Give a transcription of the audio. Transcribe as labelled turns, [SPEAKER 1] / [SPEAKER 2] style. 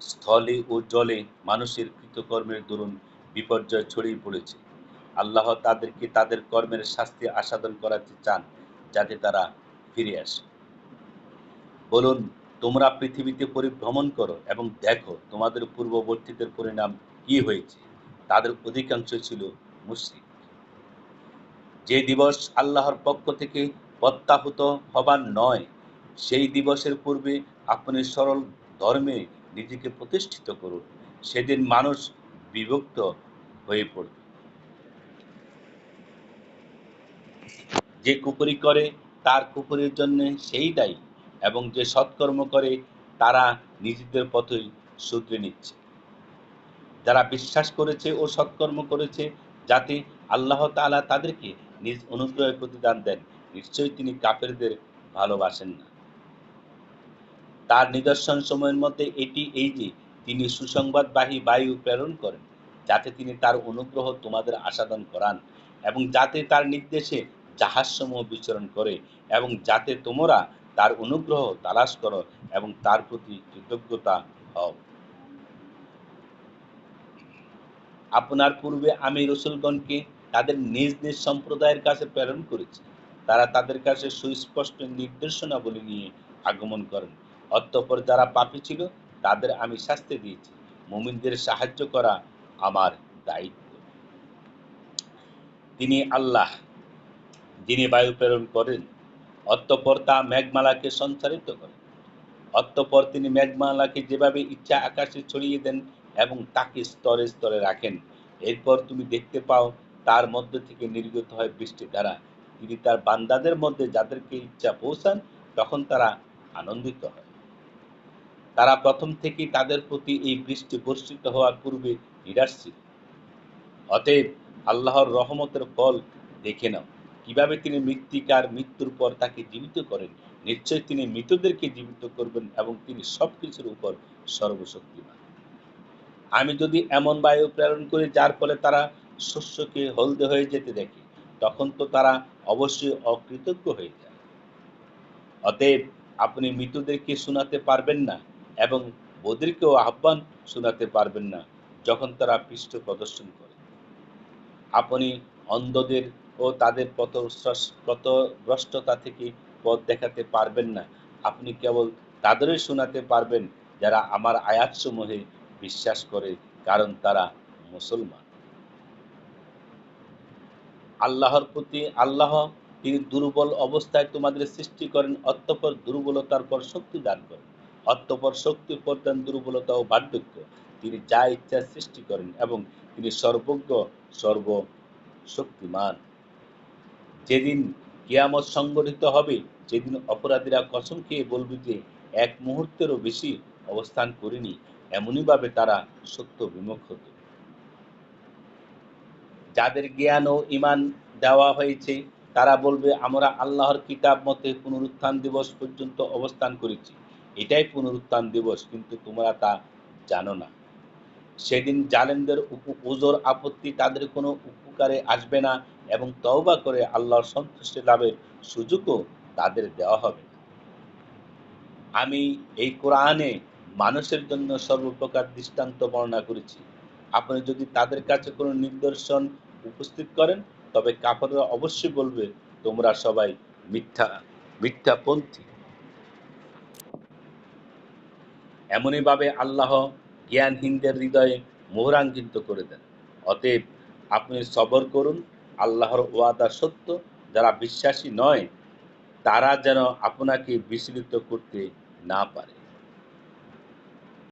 [SPEAKER 1] স্থলে ও জলে মানুষের কৃতকর্মের দরুন বিপর্যয় ছড়িয়ে পড়েছে। আল্লাহ তাদেরকে তাদের কর্মের শাস্তি আস্বাদন করাতে চান, যাতে তারা ফিরে আসে। বলুন, তোমরা পৃথিবীতে পরিভ্রমণ করো এবং দেখো তোমাদের পূর্ববর্তীদের পরিণাম কি হয়েছে। তাদের অধিকাংশ ছিল মুসলিম যে দিবস আল্লাহর পক্ষ থেকে প্রত্যাহত হবার নয় সেই দিবসের পূর্বে আপনি সরল ধর্মে নিজেকে প্রতিষ্ঠিত করুন। সেদিন মানুষ বিভক্ত হয়ে পড়বে। যে কুপুরি করে, তার কুপুরির জন্য সেই দায়ী এবং যে সৎকর্ম করে, তারা নিজেদের পথই শুধরে নিচ্ছে। যারা বিশ্বাস করেছে ও সৎকর্ম করেছে, যাতে আল্লাহ তাআলা তাদেরকে নিজ অনুগ্রহের প্রতিদান দেন, নিশ্চয়ই তিনি কাফেরদের ভালোবাসেন না। তার নিদর্শন সময়ের মধ্যে এটি এই যে, তিনি সুসংবাদবাহী বায়ু প্রেরণ করেন, যাতে তিনি তার অনুগ্রহ তোমাদের আসাদন করান এবং যাতে তার নির্দেশে জাহাজসমূহ বিচরণ করে এবং যাতে তোমরা তার অনুগ্রহ তালাশ করো এবং তার প্রতি কৃতজ্ঞতা হও। আপনার পূর্বে আমি রসুলগণকে তাদের নিজ নিজ সম্প্রদায়ের কাছে প্রেরণ করেছি। তারা তাদের কাছে সুস্পষ্ট নির্দেশনাবলী নিয়ে আগমন করেন। অতঃপর যারা পাপী ছিল, তাদের আমি শাস্তি দিয়েছি। মুমিনদের সাহায্য করা আমার দায়িত্ব। তিনি আল্লাহ, যিনি বায়ু প্রেরণ করেন, অতঃপর তা মেঘমালাকে সঞ্চারিত করেন। অতঃপর তিনি মেঘমালাকে যেভাবে ইচ্ছা আকাশে ছড়িয়ে দেন এবং তাকে স্তরে স্তরে রাখেন। এরপর তুমি দেখতে পাও, তার মধ্যে থেকে নির্গত হয় বৃষ্টি দ্বারা তিনি তার বান্দাদের মধ্যে যাদেরকে ইচ্ছা পৌঁছান, তখন তারা আনন্দিত হয়। তারা প্রথম থেকেই তাদের প্রতি এই বৃষ্টি বর্ষিত হওয়ার পূর্বে নিরাশ অতএব আল্লাহর রহমতের ফল দেখে নাও। কীভাবে তিনি মৃত্তিকার মৃত্যুর পর তাকে জীবিত করেন, নিশ্চয় তিনি মৃতদেরকে জীবিত করবেন এবং তিনি সবকিছুর উপর সর্বশক্তিমান। আমি যদি এমন বায়ু প্রেরণ করি, যার ফলে তারা শস্যকে হলদে হয়ে যেতে দেখে, তখন তো তারা অবশ্যই অকৃতজ্ঞ হয়ে যায়। অতএব আপনি মৃতদেরকে শোনাতে পারবেন না। এবং ওদেরকেও আহ্বান শোনাতে পারবেন না যখন তারা পৃষ্ঠ প্রদর্শন করে। আপনি অন্ধদের ও তাদের পথভ্রষ্টতা থেকে পথ দেখাতে পারবেন না। আপনি কেবল তাদেরই শোনাতে পারবেন যারা আমার আয়াতসমূহে বিশ্বাস করে, কারণ তারা মুসলমান। আল্লাহর প্রতি আল্লাহ তিনি দুর্বল অবস্থায় তোমাদের সৃষ্টি করেন অত্যপর দুর্বলতার পর শক্তি দান করেন। অত্যপর শক্তির পর দেন দুর্বলতা ও বার্ধক্য। তিনি যা ইচ্ছা সৃষ্টি করেন এবং তিনি সর্বজ্ঞ সর্ব শক্তিমান যেদিন কিয়ামত সংগঠিত হবে যেদিন অপরাধীরা কসম খেয়ে বলবে যে, এক মুহূর্তেরও বেশি অবস্থান করিনি, এমনইভাবে তারা সত্য বিমুখ হতো। যাদের জ্ঞান ও ইমান দেওয়া হয়েছে, তারা বলবে, আমরা আল্লাহর কিতাব মতে পুনরুত্থান দিবস পর্যন্ত অবস্থান করেছি। এটাই পুনরুত্থান দিবস, কিন্তু তোমরা তা জানো না। সেদিন জালেমদের উজোর আপত্তি তাদের কোনো উপকারে আসবে না এবং তওবা করে আল্লাহর সন্তুষ্টি লাভের সুযোগও তাদের দেওয়া হবে আমি এই কোরআনে মানুষের জন্য সর্বপ্রকার দৃষ্টান্ত বর্ণনা করেছি। আপনি যদি তাদের কাছে কোনো নিদর্শন উপস্থিত করেন, তবে কাপড়রা অবশ্যই বলবে, তোমরা সবাই মিথ্যা, মিথ্যাপন্থী। এমনইভাবে আল্লাহ জ্ঞানহীনদের হৃদয়ে মোহরাঙ্কিত করে দেন। অতএব আপনি সবর করুন, আল্লাহর ওয়াদা সত্য, যারা বিশ্বাসী নয়, তারা যেন আপনাকে বিচলিত করতে না পারে।